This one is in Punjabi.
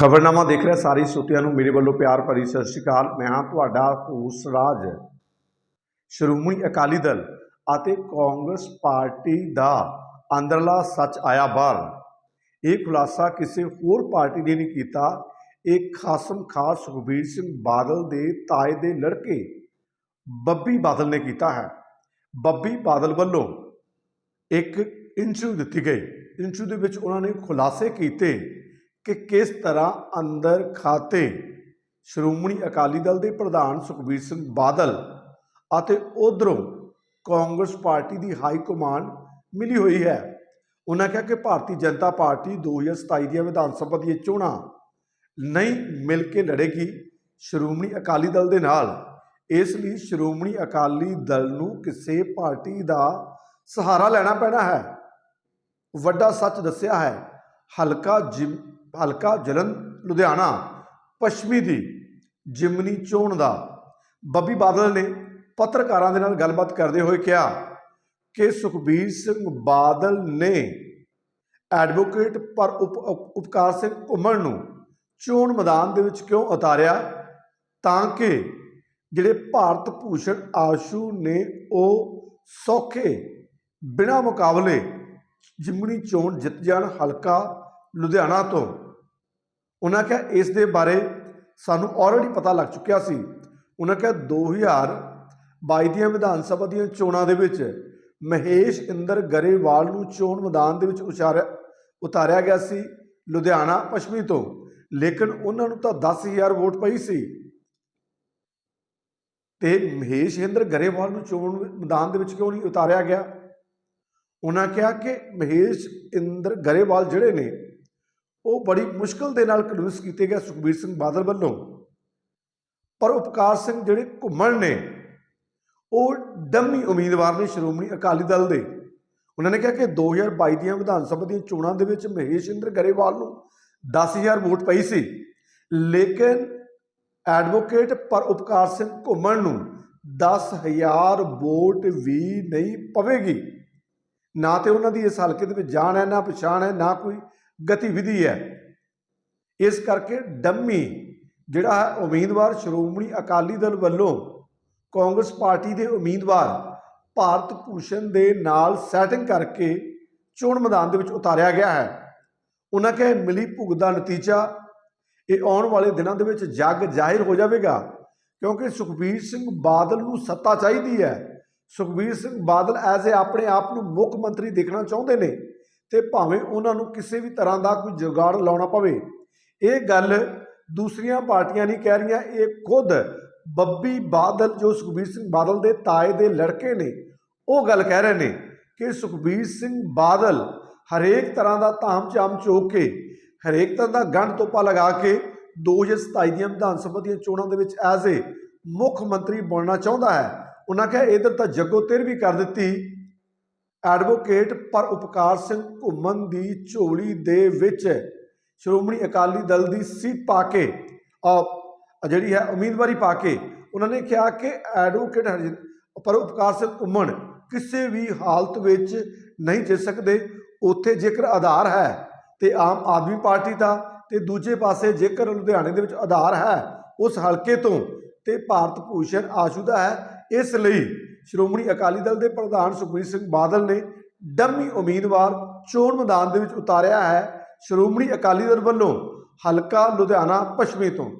ਖਬਰਨਾਮਾ ਦੇਖ ਰਿਹਾ, ਸਾਰੀ ਸਰੋਤਿਆਂ ਨੂੰ ਮੇਰੇ ਵੱਲੋਂ ਪਿਆਰ ਭਰੀ ਸਤਿ ਸ਼੍ਰੀ ਅਕਾਲ। ਮੈਂ ਹਾਂ ਤੁਹਾਡਾ ਹੋਸ ਰਾਜ। ਸ਼੍ਰੋਮਣੀ ਅਕਾਲੀ ਦਲ ਅਤੇ ਕਾਂਗਰਸ ਪਾਰਟੀ ਦਾ ਅੰਦਰਲਾ ਸੱਚ ਆਇਆ ਬਾਹਰ। ਇਹ ਖੁਲਾਸਾ ਕਿਸੇ ਹੋਰ ਪਾਰਟੀ ਨੇ ਨਹੀਂ ਕੀਤਾ। ਇਹ ਖਾਸਮ ਖਾਸ ਸੁਖਬੀਰ ਸਿੰਘ ਬਾਦਲ ਦੇ ਤਾਏ ਦੇ ਲੜਕੇ ਬੱਬੀ ਬਾਦਲ ਨੇ ਕੀਤਾ ਹੈ। ਬੱਬੀ ਬਾਦਲ ਵੱਲੋਂ ਇੱਕ ਇੰਟਰਵਿਊ ਦਿੱਤੀ ਗਈ। ਇੰਟਰਵਿਊ ਦੇ ਵਿੱਚ ਉਹਨਾਂ ਨੇ ਖੁਲਾਸੇ ਕੀਤੇ। ਕਿ ਕਿਸ ਤਰ੍ਹਾਂ ਅੰਦਰ ਖਾਤੇ ਸ਼੍ਰੋਮਣੀ ਅਕਾਲੀ ਦਲ ਦੇ ਪ੍ਰਧਾਨ ਸੁਖਬੀਰ ਸਿੰਘ ਬਾਦਲ ਅਤੇ ਉਧਰੋਂ ਕਾਂਗਰਸ ਪਾਰਟੀ ਦੀ ਹਾਈ ਕਮਾਂਡ ਮਿਲੀ ਹੋਈ ਹੈ। ਉਹਨਾਂ ਕਿਹਾ ਕਿ ਭਾਰਤੀ ਜਨਤਾ ਪਾਰਟੀ 2027 ਦੀਆਂ ਵਿਧਾਨ ਸਭਾ ਦੀਆਂ ਚੋਣਾਂ ਨਹੀਂ ਮਿਲ ਕੇ ਲੜੇਗੀ। ਸ਼੍ਰੋਮਣੀ ਅਕਾਲੀ ਦਲ ਦੇ ਨਾਲ ਇਸ ਲਈ ਸ਼੍ਰੋਮਣੀ ਅਕਾਲੀ ਦਲ ਨੂੰ ਕਿਸੇ ਪਾਰਟੀ ਦਾ ਸਹਾਰਾ ਲੈਣਾ ਪੈਣਾ ਹੈ। ਵੱਡਾ ਸੱਚ ਦੱਸਿਆ ਹੈ, ਹਲਕਾ ਜਿਮ ਹਲਕਾ ਜਲੰਧ ਲੁਧਿਆਣਾ, ਪੱਛਮੀ ਦੀ ਜਿਮਨੀ ਚੋਣ ਦਾ ਬੱਬੀ ਬਾਦਲ ਨੇ ਪੱਤਰਕਾਰਾਂ ਦੇ ਨਾਲ ਗੱਲਬਾਤ ਕਰਦੇ ਹੋਏ ਕਿਹਾ ਕਿ ਸੁਖਬੀਰ ਸਿੰਘ ਬਾਦਲ ਨੇ ਐਡਵੋਕੇਟ ਪਰ ਉਪ ਉਪਕਾਰ ਸਿੰਘ ਘੁੰਮਣ ਨੂੰ ਚੋਣ ਮੈਦਾਨ ਦੇ ਵਿੱਚ ਕਿਉਂ ਉਤਾਰਿਆ? ਤਾਂ ਕਿ ਜਿਹੜੇ ਭਾਰਤ ਭੂਸ਼ਣ ਆਸ਼ੂ ਨੇ ਉਹ ਸੌਖੇ ਬਿਨਾਂ ਮੁਕਾਬਲੇ ਜਿਮਣੀ ਚੋਣ ਜਿੱਤ ਜਾਣ, ਹਲਕਾ ਲੁਧਿਆਣਾ ਤੋਂ। ਉਹਨਾਂ ਕਿਹਾ, ਇਸ ਦੇ ਬਾਰੇ ਸਾਨੂੰ ਆਲਰੇਡੀ ਪਤਾ ਲੱਗ ਚੁੱਕਿਆ ਸੀ। ਉਹਨਾਂ ਕਿਹਾ 2022 ਦੀਆਂ ਵਿਧਾਨ ਸਭਾ ਦੀਆਂ ਚੋਣਾਂ ਦੇ ਵਿੱਚ ਮਹੇਸ਼ ਇੰਦਰ ਗਰੇਵਾਲ ਨੂੰ ਚੋਣ ਮੈਦਾਨ ਦੇ ਵਿੱਚ ਉਚਾਰਿਆ, ਉਤਾਰਿਆ ਗਿਆ ਸੀ ਲੁਧਿਆਣਾ ਪੱਛਮੀ ਤੋਂ। ਲੇਕਿਨ ਉਹਨਾਂ ਨੂੰ ਤਾਂ 10000 ਵੋਟ ਪਈ ਸੀ। ਤੇ ਮਹੇਸ਼ ਇੰਦਰ ਗਰੇਵਾਲ ਨੂੰ ਚੋਣ ਮੈਦਾਨ ਦੇ ਵਿੱਚ ਕਿਉਂ ਨਹੀਂ ਉਤਾਰਿਆ ਗਿਆ? ਉਹਨਾਂ ਕਿਹਾ ਕਿ ਮਹੇਸ਼ ਇੰਦਰ ਗਰੇਵਾਲ ਜਿਹੜੇ ਨੇ ਉਹ ਬੜੀ ਮੁਸ਼ਕਲ ਦੇ ਨਾਲ ਕਨਵਿੰਸ ਕੀਤੇ ਗਏ ਸੁਖਬੀਰ ਸਿੰਘ ਬਾਦਲ ਵੱਲੋਂ। ਪਰ ਉਪਕਾਰ ਸਿੰਘ ਜਿਹੜੇ ਘੁੰਮਣ ਨੇ, ਉਹ ਡੰਮੀ ਉਮੀਦਵਾਰ ਨੇ ਸ਼੍ਰੋਮਣੀ ਅਕਾਲੀ ਦਲ ਦੇ। ਉਹਨਾਂ ਨੇ ਕਿਹਾ ਕਿ 2022 ਦੀਆਂ ਵਿਧਾਨ ਸਭਾ ਦੀਆਂ ਚੋਣਾਂ ਦੇ ਵਿੱਚ ਮਹੇਸ਼ ਇੰਦਰ ਗਰੇਵਾਲ ਨੂੰ 10000 ਵੋਟ ਪਈ ਸੀ। ਲੇਕਿਨ ਐਡਵੋਕੇਟ ਪਰ ਉਪਕਾਰ ਸਿੰਘ ਘੁੰਮਣ ਨੂੰ 10000 ਵੋਟ ਵੀ ਨਹੀਂ ਪਵੇਗੀ। ਨਾ ਤੇ ਉਹਨਾਂ ਦੀ ਇਸ ਹਲਕੇ ਦੇ ਵਿੱਚ ਜਾਣ ਹੈ, ਨਾ ਪਛਾਣ ਹੈ, ਨਾ ਕੋਈ ਗਤੀਵਿਧੀ ਹੈ। ਇਸ ਕਰਕੇ ਡੰਮੀ, ਜਿਹੜਾ ਹੈ ਉਮੀਦਵਾਰ ਸ਼੍ਰੋਮਣੀ ਅਕਾਲੀ ਦਲ ਵੱਲੋਂ ਕਾਂਗਰਸ ਪਾਰਟੀ ਦੇ ਉਮੀਦਵਾਰ ਭਾਰਤ ਭੂਸ਼ਣ ਦੇ ਨਾਲ ਸੈਟਿੰਗ ਕਰਕੇ ਚੋਣ ਮੈਦਾਨ ਦੇ ਵਿੱਚ ਉਤਾਰਿਆ ਗਿਆ ਹੈ। ਉਹਨਾਂ ਕਹੇ, ਮਿਲੀ ਭੁਗਤ ਦਾ ਨਤੀਜਾ, ਇਹ ਆਉਣ ਵਾਲੇ ਦਿਨਾਂ ਦੇ ਵਿੱਚ ਜੱਗ ਜ਼ਾਹਿਰ ਹੋ ਜਾਵੇਗਾ, ਕਿਉਂਕਿ ਸੁਖਬੀਰ ਸਿੰਘ ਬਾਦਲ ਨੂੰ ਸੱਤਾ ਚਾਹੀਦੀ ਹੈ। ਸੁਖਬੀਰ ਸਿੰਘ ਬਾਦਲ ਐਜ਼ ਆਪਣੇ ਆਪ ਨੂੰ ਮੁੱਖ ਮੰਤਰੀ ਦੇਖਣਾ ਚਾਹੁੰਦੇ ਨੇ। ਤੇ ਭਾਵੇਂ ਉਹਨਾਂ ਨੂੰ ਕਿਸੇ ਵੀ ਤਰ੍ਹਾਂ ਦਾ ਕੋਈ ਜੁਗਾੜ ਲਾਉਣਾ ਪਵੇ। ਇਹ ਗੱਲ ਦੂਸਰੀਆਂ ਪਾਰਟੀਆਂ ਨਹੀਂ ਕਹਿ ਰਹੀਆਂ, ਇਹ ਖੁਦ ਬੱਬੀ ਬਾਦਲ, ਜੋ ਸੁਖਬੀਰ ਸਿੰਘ ਬਾਦਲ ਦੇ ਤਾਏ ਦੇ ਲੜਕੇ ਨੇ, ਉਹ ਗੱਲ ਕਹਿ ਰਹੇ ਨੇ ਕਿ ਸੁਖਬੀਰ ਸਿੰਘ ਬਾਦਲ ਹਰੇਕ ਤਰ੍ਹਾਂ ਦਾ ਧਾਮ-ਚਾਮ ਚੋਕ ਕੇ, ਹਰੇਕ ਤਰ੍ਹਾਂ ਦਾ ਗੰਢ ਤੋਪਾ ਲਗਾ ਕੇ 2027 ਦੀਆਂ ਵਿਧਾਨ ਸਭਾ ਦੀਆਂ ਚੋਣਾਂ ਦੇ ਵਿੱਚ ਐਜ਼ ਏ ਮੁੱਖ ਮੰਤਰੀ ਬਣਨਾ ਚਾਹੁੰਦਾ ਹੈ। ਉਹਨਾਂ ਕਿਹਾ, ਇਧਰ ਤਾਂ ਜੱਗੋ ਤੇਰ ਵੀ ਕਰ ਦਿੱਤੀ। ਐਡਵੋਕੇਟ ਪਰ ਉਪਕਾਰ ਸਿੰਘ ਘੁੰਮਣ ਦੀ ਝੋਲੀ ਦੇ ਵਿੱਚ ਸ਼੍ਰੋਮਣੀ ਅਕਾਲੀ ਦਲ ਦੀ ਸੀਟ ਪਾ ਕੇ, ਅਹ, ਜਿਹੜੀ ਹੈ ਉਮੀਦਵਾਰੀ ਪਾ ਕੇ, ਉਹਨਾਂ ਨੇ ਕਿਹਾ ਕਿ ਐਡਵੋਕੇਟ ਹਰਜਿੰਦ ਪਰ ਉਪਕਾਰ ਸਿੰਘ ਘੁੰਮਣ ਕਿਸੇ ਵੀ ਹਾਲਤ ਵਿੱਚ ਨਹੀਂ ਜਿੱਤ ਸਕਦੇ। ਉੱਥੇ ਜੇਕਰ ਆਧਾਰ ਹੈ ਤੇ ਆਮ ਆਦਮੀ ਪਾਰਟੀ ਦਾ ਤੇ ਦੂਜੇ ਪਾਸੇ ਜੇਕਰ ਲੁਧਿਆਣੇ ਦੇ ਵਿੱਚ ਆਧਾਰ ਹੈ, ਉਸ ਹਲਕੇ ਤੋਂ ਤੇ ਭਾਰਤ ਭੂਸ਼ਣ ਆਸ਼ੂ ਦਾ ਹੈ। ਇਸ ਲਈ ਸ਼੍ਰੋਮਣੀ ਅਕਾਲੀ ਦਲ ਦੇ ਪ੍ਰਧਾਨ ਸੁਖਬੀਰ ਸਿੰਘ ਬਾਦਲ ਨੇ ਡੰਮੀ ਉਮੀਦਵਾਰ ਚੋਣ ਮੈਦਾਨ ਦੇ ਵਿੱਚ ਉਤਾਰਿਆ ਹੈ। ਸ਼੍ਰੋਮਣੀ ਅਕਾਲੀ ਦਲ ਵੱਲੋਂ ਹਲਕਾ ਲੁਧਿਆਣਾ ਪੱਛਮੀ ਤੋਂ